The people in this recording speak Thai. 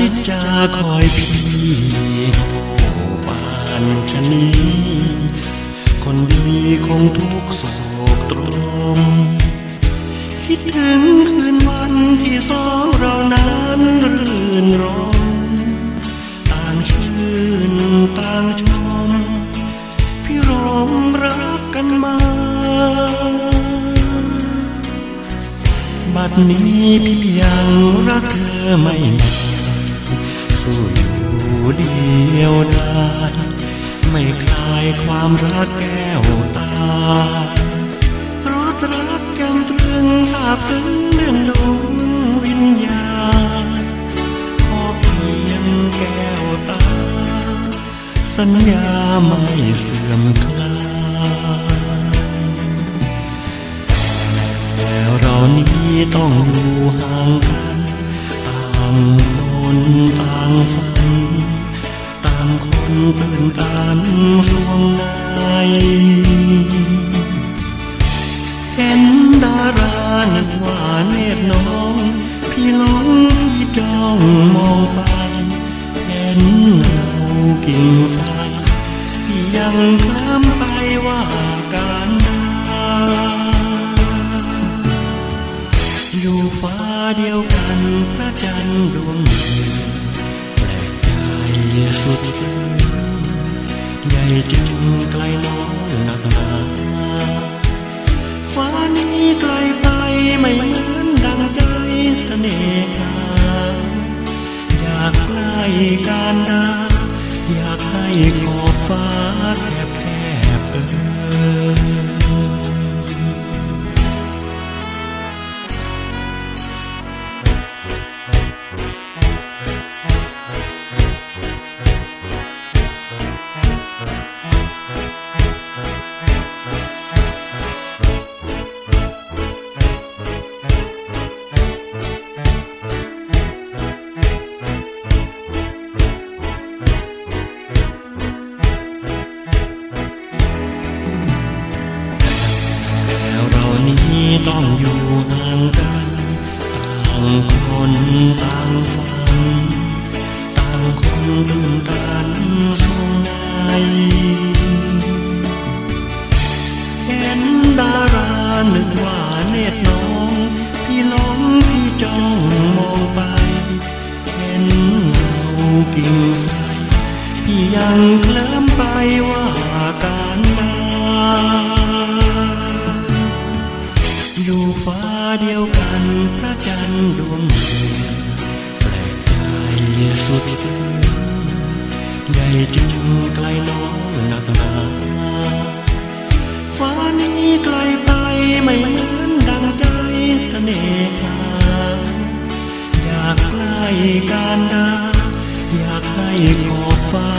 นิจจาคอยพี่โทปานชะนี้คนดีคงทุกโศกตรม คิดถึงคืนวันที่สองเรานั้นรื่นรมต่างชื่นต่างชม พี่รมรักกันมา บัดนี้พี่ยังรักเธอไม่นานสู้อยู่เดียวดายไม่คลายความรักแก้วตารถรักยังตรึงทราบซึ้งเนื่องดวงวิญญาณขอเพียงแก้วตา สัญญาไม่เสื่อมคลาย ต้องอยู่ห่างกันต่างคนต่างฝันต่างคนตื่นตันสวงในเห็นดารานั้นว่าเนตรน้อง พี่หลงพี่จ้องมองไปเห็นเงากิ่งไทรพี่ยัง เดียวกันพระจันทร์ดวงหนึ่งแปลกใจสุดซึ้งใหญ่จึงไกลน้องหนักหนาฟ้านี้ไกลไปไม่เหมือนดังใจเสน่หาอยากใกล้การดาอยากให้ขอบฟ้าแคบแคบเออ นี้ต้องอยู่ห่างกันต่างคนต่างฝันต่างคนต่างตันสวงในเห็นดาราหนึ่งว่าเนตรน้อย จันทร์ดวงหนึ่งแปลกใจสุดซึ้งใหญ่จึงไกลน้องหนักหนาฟ้านี้ไกลไปไม่เหมือนดังใจเสน่หาอยากใกล้การดาอยากให้ขอบฝา